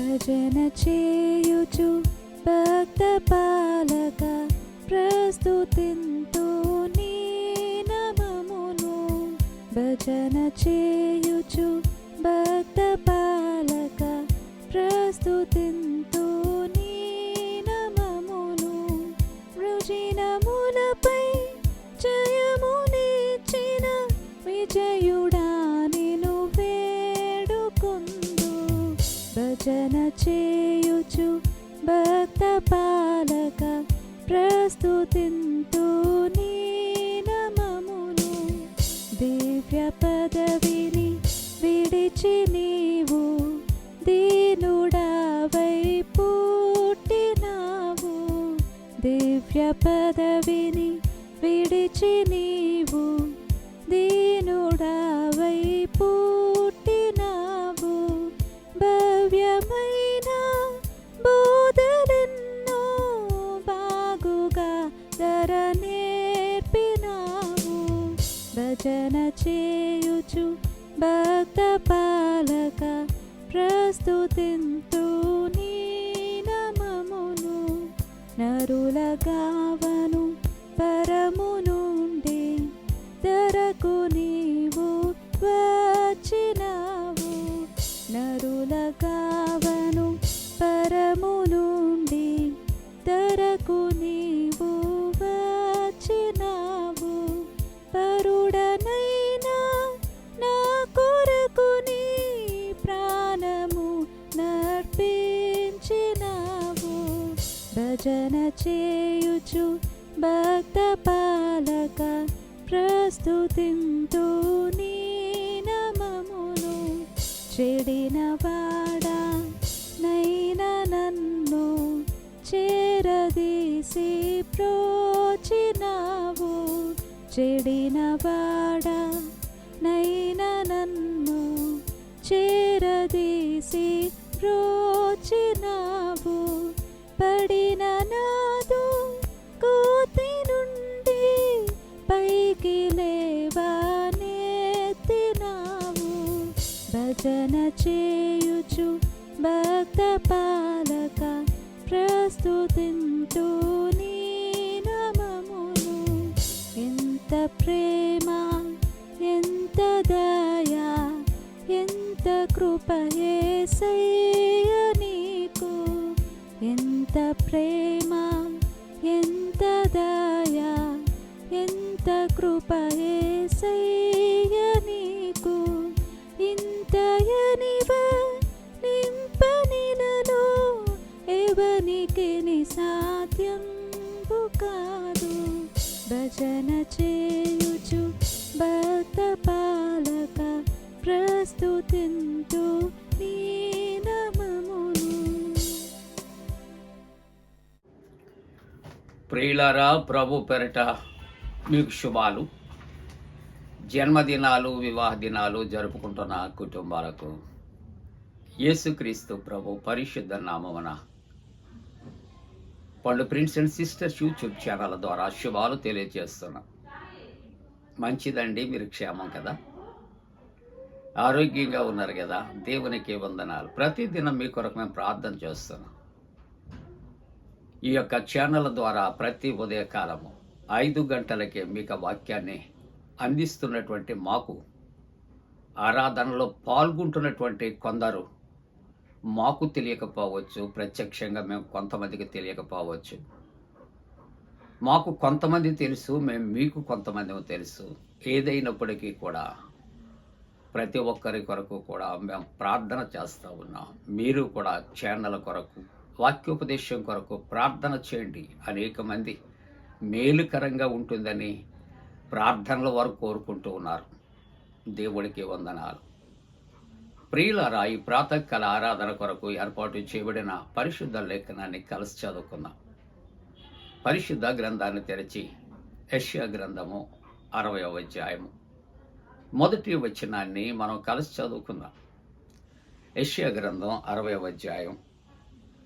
భజన చేయుచు భక్త పాలక ప్రస్తుతింతు నీ నమమును. భజన చేయుచు భక్త పాలక ప్రస్తుతింతు నీ నమమును. రుజినములపై భజన చేయుచు భక్త పాలక ప్రస్తుతింతు నీ నమమును. దివ్య పదవిని విడిచి నీవు దీనుడావై పుట్టినావు. దివ్య పదవిని విడిచి నీవు దీనుడా నరుల చెడినవాడా నైనా నన్ను చేరదీసి ప్రోచినావు. చెడినవాడా నైనా నన్ను చేరదీసి ప్రోచినావు. పడిన భజన చేయుచు భక్త పాలక ప్రస్తుతింతు నీ నమమును. ఎంత ప్రేమ ఎంత దయా ఎంత కృపయే యేసయ్య నీకు. ఎంత ప్రేమ ఎంత దయా ఎంత కృపయే ఎవనికి సాధ్యం కాదు భజన చేయుచు భక్త పాలక ప్రస్తుతింతు నీ ప్రియులారా ప్రభు పెరట మీకు శుభాలు. జన్మదినాలు వివాహ దినాలు జరుపుకుంటున్న కుటుంబాలకు యేసుక్రీస్తు ప్రభు పరిశుద్ధ నామమున Pandu prince and sisters YouTube channel ద్వారా శుభాలు తెలియజేస్తున్నాం. మంచిదండి మీరు క్షేమం కదా. ఆరోగ్యంగా ఉన్నారు కదా. దేవునికి వందనాలు. ప్రతిదినం మీ కొరకు మేము ప్రార్థన చేస్తున్నాం. ఈ యొక్క ఛానల్ ద్వారా ప్రతి ఉదయకాలము ఐదు గంటలకే మీకు వాక్యాన్ని అందిస్తున్నటువంటి మాకు ఆరాధనలో పాల్గొంటున్నటువంటి కొందరు మాకు తెలియకపోవచ్చు ప్రత్యక్షంగా మేము కొంతమందికి తెలియకపోవచ్చు. మాకు కొంతమంది తెలుసు మేము మీకు కొంతమంది తెలుసు. ఏదైనప్పటికీ కూడా ప్రతి ఒక్కరి కొరకు కూడా మేము ప్రార్థన చేస్తూ ఉన్నాం. మీరు కూడా ఛానల్ కొరకు వాక్యోపదేశం కొరకు ప్రార్థన చేయండి. అనేక మంది మేలుకరంగా ఉంటుందని ప్రార్థనల వరకు కోరుకుంటూ ఉన్నారు. దేవుడికి వందనాలు. ప్రియులరా ఈ ప్రాతకాల ఆరాధన కొరకు ఏర్పాటు చేయబడిన పరిశుద్ధ లేఖనాన్ని కలిసి చదువుకుందాం. పరిశుద్ధ గ్రంథాన్ని తెరిచి యష్యా గ్రంథము అరవై అధ్యాయము. మొదటి వచనాన్ని మనం కలిసి చదువుకుందాం. యష్యా గ్రంథం అరవై అధ్యాయం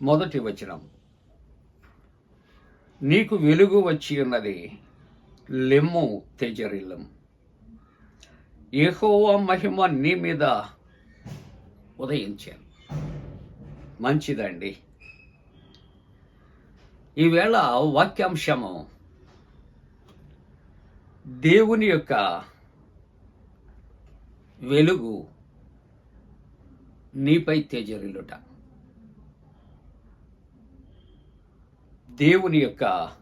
మొదటి వచనం. నీకు వెలుగు వచ్చి ఉన్నది లెమ్ము తెజరిల్లం. ఏహోవ మహిమ నీ మీద ఉదయించాను. మంచిదండి. ఈవేళ వాక్యాంశము దేవుని యొక్క వెలుగు నీపై తేజరిల్లుట. దేవుని యొక్క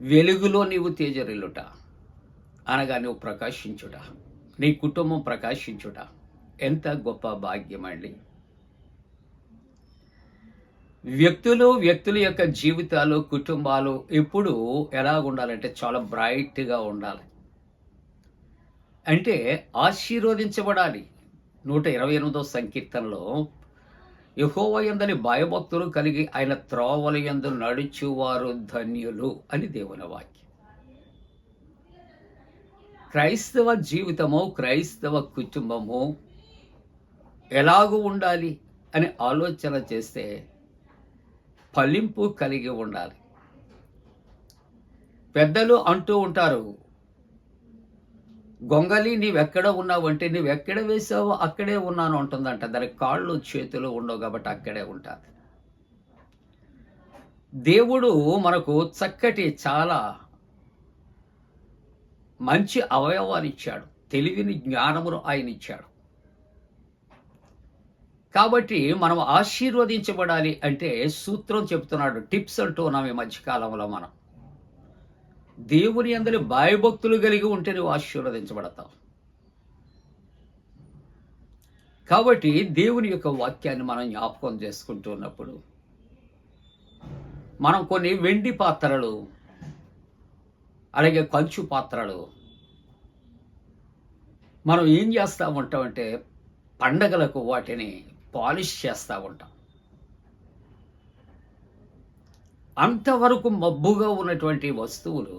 వెలుగులో నీవు తేజరిల్లుట. అనగా నువ్వు ప్రకాశించుట. నీ కుటుంబం ప్రకాశించుట. ఎంత గొప్ప భాగ్యం అండి. వ్యక్తులు వ్యక్తుల యొక్క జీవితాలు కుటుంబాలు ఎప్పుడు ఎలా ఉండాలంటే చాలా బ్రైట్గా ఉండాలి. అంటే ఆశీర్వదించబడాలి. నూట ఇరవై ఎనిమిదో సంకీర్తనలో యహోవయందని భయభక్తులు కలిగి ఆయన త్రోవల యందు నడుచువారు ధన్యులు అని దేవుని వాక్యం. క్రైస్తవ జీవితము క్రైస్తవ కుటుంబము ఎలాగూ ఉండాలి అని ఆలోచన చేస్తే ఫలింపు కలిగి ఉండాలి. పెద్దలు అంటూ ఉంటారు గొంగలి నీవెక్కడ ఉన్నావు అంటే నువ్వెక్కడ వేసావో అక్కడే ఉన్నాను అంటుందంట. దాని కాళ్ళు చేతులు ఉండవు కాబట్టి అక్కడే ఉంటుంది దేవుడు మనకు చక్కటి చాలా మంచి అవయవాలు ఇచ్చాడు. తెలివిని జ్ఞానమును ఆయన ఇచ్చాడు. కాబట్టి మనం ఆశీర్వదించబడాలి అంటే సూత్రం చెప్తున్నాడు టిప్స్ అంటున్నాం ఈ మధ్యకాలంలో మనం. దేవుని అందరి భయభక్తులు కలిగి ఉంటే నువ్వు ఆశీర్వదించబడతావు. కాబట్టి దేవుని యొక్క వాక్యాన్ని మనం జ్ఞాపకం చేసుకుంటూ ఉన్నప్పుడు మనం కొన్ని వెండి పాత్రలు అలాగే కంచు పాత్రలు మనం ఏం చేస్తూ ఉంటామంటే పండగలకు వాటిని పాలిష్ చేస్తూ ఉంటాం. అంతవరకు మబ్బుగా ఉన్నటువంటి వస్తువులు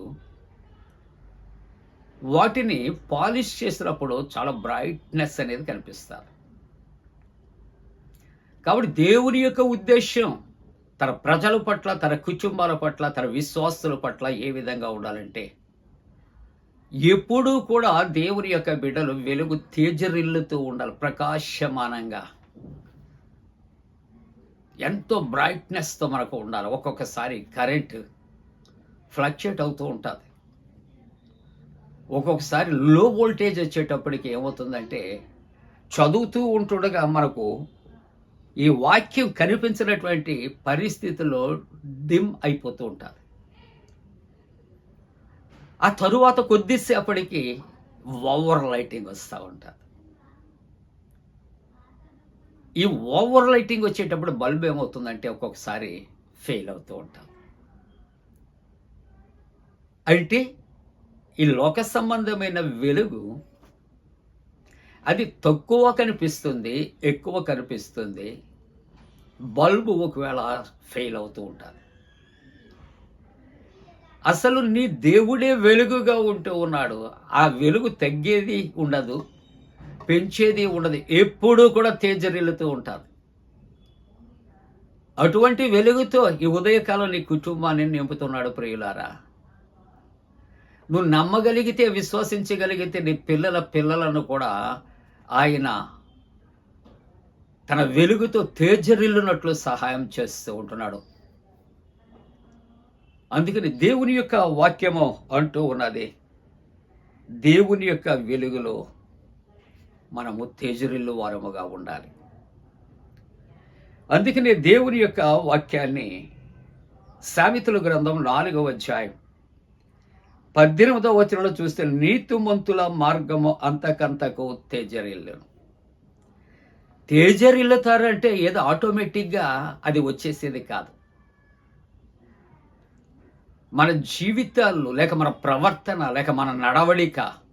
వాటిని పాలిష్ చేసినప్పుడు చాలా బ్రైట్నెస్ అనేది కనిపిస్తారు కాబట్టి దేవుని యొక్క ఉద్దేశం తన ప్రజల పట్ల తన కుటుంబాల పట్ల తన విశ్వాసుల పట్ల ఏ విధంగా ఉండాలంటే ఎప్పుడూ కూడా దేవుని యొక్క బిడ్డలు వెలుగు తేజరిల్లుతూ ఉండాలి ప్రకాశమానంగా. ఎంతో బ్రైట్నెస్తో మనకు ఉండాలి. ఒక్కొక్కసారి కరెంట్ ఫ్లక్చుయేట్ అవుతూ ఉంటుంది. ఒక్కొక్కసారి లో వోల్టేజ్ వచ్చేటప్పటికి ఏమవుతుందంటే చదువుతూ ఉంటుండగా మనకు ఈ వాక్యం కనిపించినటువంటి పరిస్థితుల్లో డిమ్ అయిపోతూ ఉంటుంది. ఆ తరువాత కొద్దిసేపటికి ఓవర్ లైటింగ్ వస్తూ ఉంటుంది. ఈ ఓవర్ లైటింగ్ వచ్చేటప్పుడు బల్బ్ ఏమవుతుందంటే ఒక్కొక్కసారి ఫెయిల్ అవుతూ ఉంటాం. అంటే ఈ లోక సంబంధమైన వెలుగు అది తక్కువ కనిపిస్తుంది ఎక్కువ కనిపిస్తుంది బల్బు ఒకవేళ ఫెయిల్ అవుతూ ఉంటుంది. అసలు నీ దేవుడే వెలుగుగా ఉంటూ ఉన్నాడు. ఆ వెలుగు తగ్గేది ఉండదు. పెంచేది ఉండదు. ఎప్పుడూ కూడా తేజరిల్లుతూ ఉంటుంది. అటువంటి వెలుగుతో ఈ ఉదయకాలం నీ కుటుంబాన్ని నింపుతున్నాడు ప్రియులారా. నువ్వు నమ్మగలిగితే విశ్వసించగలిగితే నీ పిల్లల పిల్లలను కూడా ఆయన తన వెలుగుతో తేజరిల్లునట్లు సహాయం చేస్తూ ఉంటున్నాడు. అందుకని దేవుని యొక్క వాక్యము అంటూ ఉన్నది. దేవుని యొక్క వెలుగులో మనము తేజరిల్లు వారముగా ఉండాలి. అందుకనే దేవుని యొక్క వాక్యాన్ని సామెతల గ్రంథం నాలుగవ అధ్యాయం పద్దెనిమిదవ వచనంలో చూస్తే నీతిమంతుల మార్గము అంతకంతకు తేజరిల్లును. తేజరిల్లుతారంటే ఏదో ఆటోమేటిక్గా అది వచ్చేసేది కాదు. మన జీవితాల్లో లేక మన ప్రవర్తన లేక మన నడవడిక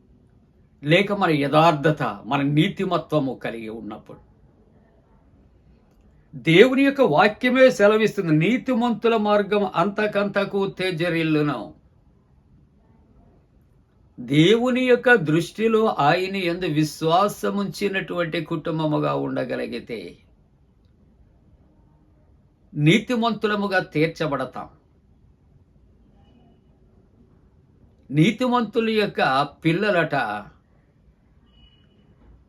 లేక మన యథార్థత మన నీతిమత్వము కలిగి ఉన్నప్పుడు. దేవుని యొక్క వాక్యమే సెలవిస్తుంది నీతిమంతుల మార్గం అంతకంతకు తేజరిల్లును. దేవుని యొక్క దృష్టిలో ఆయన ఎందు విశ్వాసముంచినటువంటి కుటుంబముగా ఉండగలిగితే నీతిమంతులముగా తీర్చబడతాం. నీతిమంతుల యొక్క పిల్లలట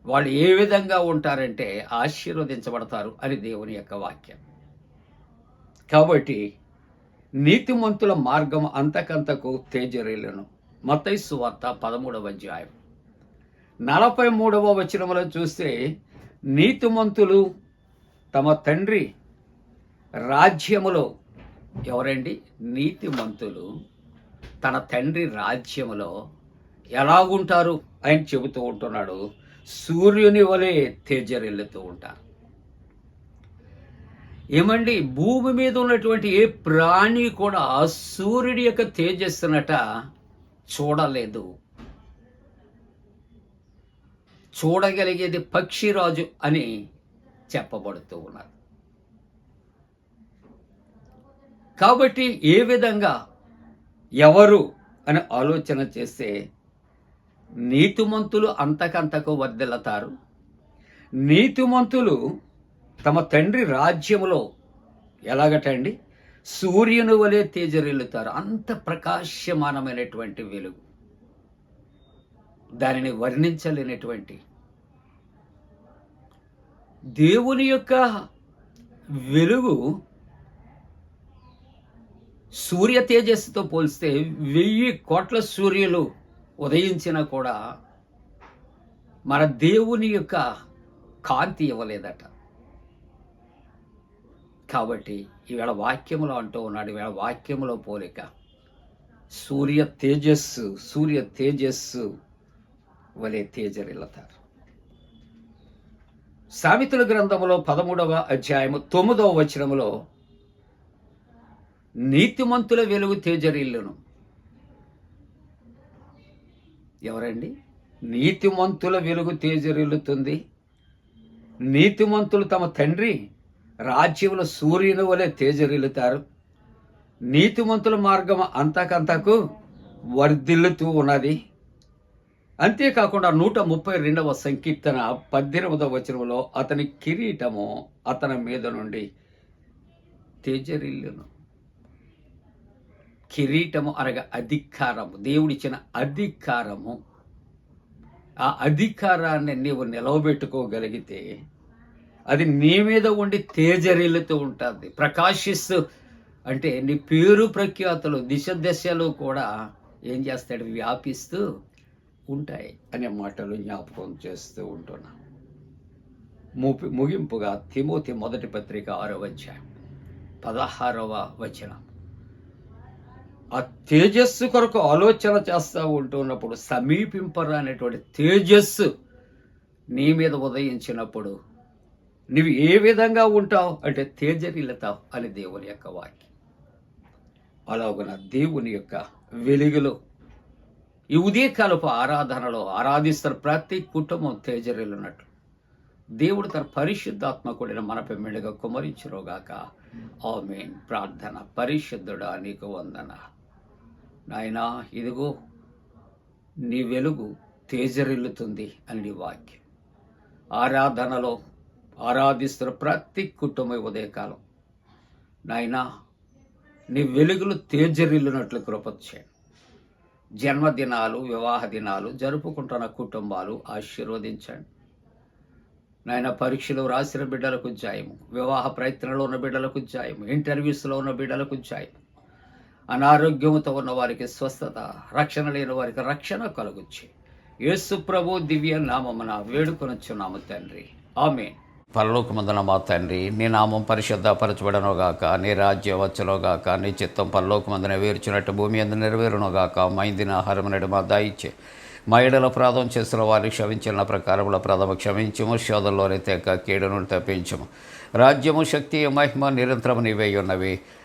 వాళ్ళు ఏ విధంగా ఉంటారంటే ఆశీర్వదించబడతారు అని దేవుని యొక్క వాక్యం. కాబట్టి నీతిమంతుల మార్గం అంతకంతకు తేజరీలను మతైసు వార్త పదమూడవ అధ్యాయం. నలభై మూడవ వచనంలో చూస్తే నీతిమంతులు తమ తండ్రి రాజ్యములో ఎవరండి? నీతిమంతులు తన తండ్రి రాజ్యములో ఎలాగుంటారు ఆయన చెబుతూ ఉంటున్నాడు సూర్యుని వలె తేజరిల్లుతూ ఉంటారు. ఏమండి భూమి మీద ఉన్నటువంటి ఏ ప్రాణి కూడా సూర్యుడి యొక్క తేజస్సునట చూడలేదు. చూడగలిగేది పక్షిరాజు అని చెప్పబడుతూ ఉన్నారు. కాబట్టి ఏ విధంగా ఎవరు అని ఆలోచన చేస్తే నీతిమంతులు అంతకంతకు వర్దిల్లతారు నీతిమంతులు తమ తండ్రి రాజ్యములో ఎలాగటండి? సూర్యుని వలె తేజరిల్లుతారు. అంత ప్రకాశమానమైనటువంటి వెలుగు. దానిని వర్ణించలేనటువంటి. దేవుని యొక్క వెలుగు సూర్య తేజస్సుతో పోలిస్తే వెయ్యి కోట్ల సూర్యులు ఉదయించినా కూడా మన దేవుని యొక్క కాంతి ఇవ్వలేదట. కాబట్టి ఈవేళ వాక్యములో అంటూ ఉన్నాడు ఈవేళ వాక్యములో పోలిక సూర్య తేజస్సు సూర్య తేజస్సు వలె తేజరిల్లుతారు. సామెతల గ్రంథములో పదమూడవ అధ్యాయము తొమ్మిదవ వచనములో నీతిమంతుల వెలుగు తేజరిల్లును. ఎవరండి? నీతిమంతుల వెలుగు తేజరిల్లుతుంది. నీతిమంతులు తమ తండ్రి రాజ్యముల సూర్యుని వలె తేజరిల్లుతారు. నీతిమంతుల మార్గం అంతకంతకు వర్ధిల్లుతూ ఉన్నది. అంతేకాకుండా నూట ముప్పై రెండవ సంకీర్తన పద్దెనిమిదవ వచనంలో అతని కిరీటము అతని మీద నుండి తేజరిల్లును. కిరీటము అనగా అధికారము. దేవుడిచ్చిన అధికారము. ఆ అధికారాన్ని నీవు నిలవబెట్టుకోగలిగితే అది నీ మీద ఉండి తేజరీలతో ఉంటుంది. ప్రకాశిస్తూ అంటే నీ పేరు ప్రఖ్యాతులు దిశ దశలు కూడా ఏం చేస్తాడు వ్యాపిస్తూ ఉంటాయి అనే మాటలు జ్ఞాపకం చేస్తూ ఉంటున్నా. ముపి ముగింపుగా తిమోతి మొదటి పత్రిక ఆరవ అధ్యాయం పదహారవ వచనం. ఆ తేజస్సు కొరకు ఆలోచన చేస్తూ ఉంటున్నప్పుడు సమీపింపరా అనేటువంటి తేజస్సు నీ మీద ఉదయించినప్పుడు నువ్వు ఏ విధంగా ఉంటావు అంటే తేజరిల్లుతావు అని దేవుని యొక్క వాక్యం. అలాగున దేవుని యొక్క వెలుగులో ఈ ఉదయకాలపు ఆరాధనలో ఆరాధిస్తున్న ప్రతి కుటుంబం తేజరిల్లున్నట్లు దేవుడు తన పరిశుద్ధాత్మ కూడిన మనపై మెడుగా కుమరించురోగాక. ఆమెన్. ప్రార్థన. పరిశుద్ధుడా నీకు వందన నాయనా ఇదిగో నీ వెలుగు తేజరిల్లుతుంది అని నీ వాక్యం. ఆరాధనలో ఆరాధిస్తున్న ప్రతి కుటుంబ ఉదయకాలం. నాయనా నీ వెలుగులు తేజరిల్లునట్లు కృపచ్చాను జన్మదినాలు వివాహ దినాలు జరుపుకుంటున్న కుటుంబాలు ఆశీర్వదించండి. నాయన పరీక్షలు రాసిన బిడ్డలకు జాయము వివాహ ప్రయత్నంలో ఉన్న బిడ్డలకు జాయము ఇంటర్వ్యూస్లో ఉన్న బిడ్డలకు జాయము. అనారోగ్యముతో ఉన్న వారికి స్వస్థత రక్షణ లేని వారికి రక్షణ కలుగుచ్చి యేసు ప్రభు దివ్య నామమున వేడుకొనొచ్చున్నాము తండ్రి. ఆమె పరలోకమందున మా తండ్రి నీ నామం పరిశుద్ధపరచబడనుగాక నీ రాజ్యం వచ్చునుగాక నీ చిత్తం పరలోకమందున వేర్చినట్టు భూమి అందు నెరవేరునుగాక మైందిన ఆహారం నడు మా దాయిచ్చే. మా ఎడల ప్రాధం చేసిన వారిని క్షమించిన ప్రకారముల ప్రథమ క్షమించము శోధంలోనే తెక్క కీడును తప్పించము. రాజ్యము శక్తి మహిమ నిరంతరము నీవై ఉన్నవి.